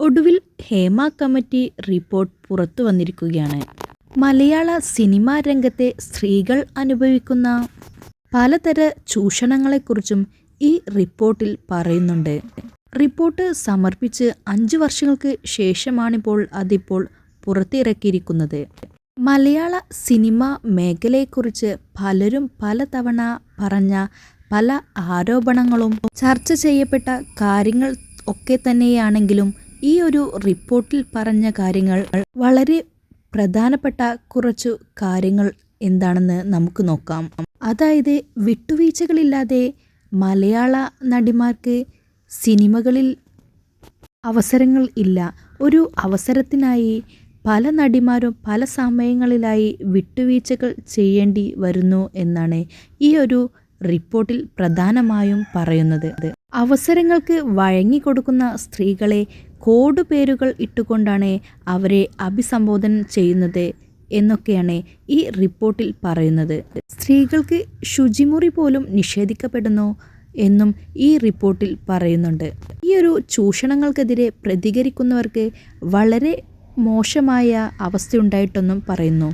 ഒടുവിൽ Hema committee report പുറത്തു വന്നിരിക്കുകയാണ്. മലയാള സിനിമാ രംഗത്തെ സ്ത്രീകൾ അനുഭവിക്കുന്ന പലതര ചൂഷണങ്ങളെക്കുറിച്ചും ഈ റിപ്പോർട്ടിൽ പറയുന്നുണ്ട്. റിപ്പോർട്ട് സമർപ്പിച്ച് അഞ്ചു വർഷങ്ങൾക്ക് ശേഷമാണിപ്പോൾ അതിപ്പോൾ പുറത്തിറക്കിയിരിക്കുന്നത്. മലയാള സിനിമ മേഖലയെക്കുറിച്ച് പലരും പലതവണ പറഞ്ഞ പല ആരോപണങ്ങളും ചർച്ച ചെയ്യപ്പെട്ട കാര്യങ്ങൾ ഒക്കെ തന്നെയാണെങ്കിലും ഈ ഒരു റിപ്പോർട്ടിൽ പറഞ്ഞ കാര്യങ്ങൾ വളരെ പ്രധാനപ്പെട്ട കുറച്ചു കാര്യങ്ങൾ എന്താണെന്ന് നമുക്ക് നോക്കാം. അതായത് വിട്ടുവീഴ്ചകളില്ലാതെ മലയാള നടിമാർക്ക് സിനിമകളിൽ അവസരങ്ങൾ ഇല്ല. ഒരു അവസരത്തിനായി പല നടിമാരും പല സമയങ്ങളിലായി വിട്ടുവീഴ്ചകൾ ചെയ്യേണ്ടി വരുന്നു എന്നാണ് ഈ ഒരു റിപ്പോർട്ടിൽ പ്രധാനമായും പറയുന്നത്. അവസരങ്ങൾക്ക് വഴങ്ങിക്കൊടുക്കുന്ന സ്ത്രീകളെ കോഡ് പേരുകൾ ഇട്ടുകൊണ്ടാണ് അവരെ അഭിസംബോധന ചെയ്യുന്നത് എന്നൊക്കെയാണ് ഈ റിപ്പോർട്ടിൽ പറയുന്നത്. സ്ത്രീകൾക്ക് ശുചിമുറി പോലും നിഷേധിക്കപ്പെടുന്നു എന്നും ഈ റിപ്പോർട്ടിൽ പറയുന്നുണ്ട്. ഈ ഒരു ചൂഷണങ്ങൾക്കെതിരെ പ്രതികരിക്കുന്നവർക്ക് വളരെ മോശമായ അവസ്ഥയുണ്ടായിട്ടെന്നും പറയുന്നു.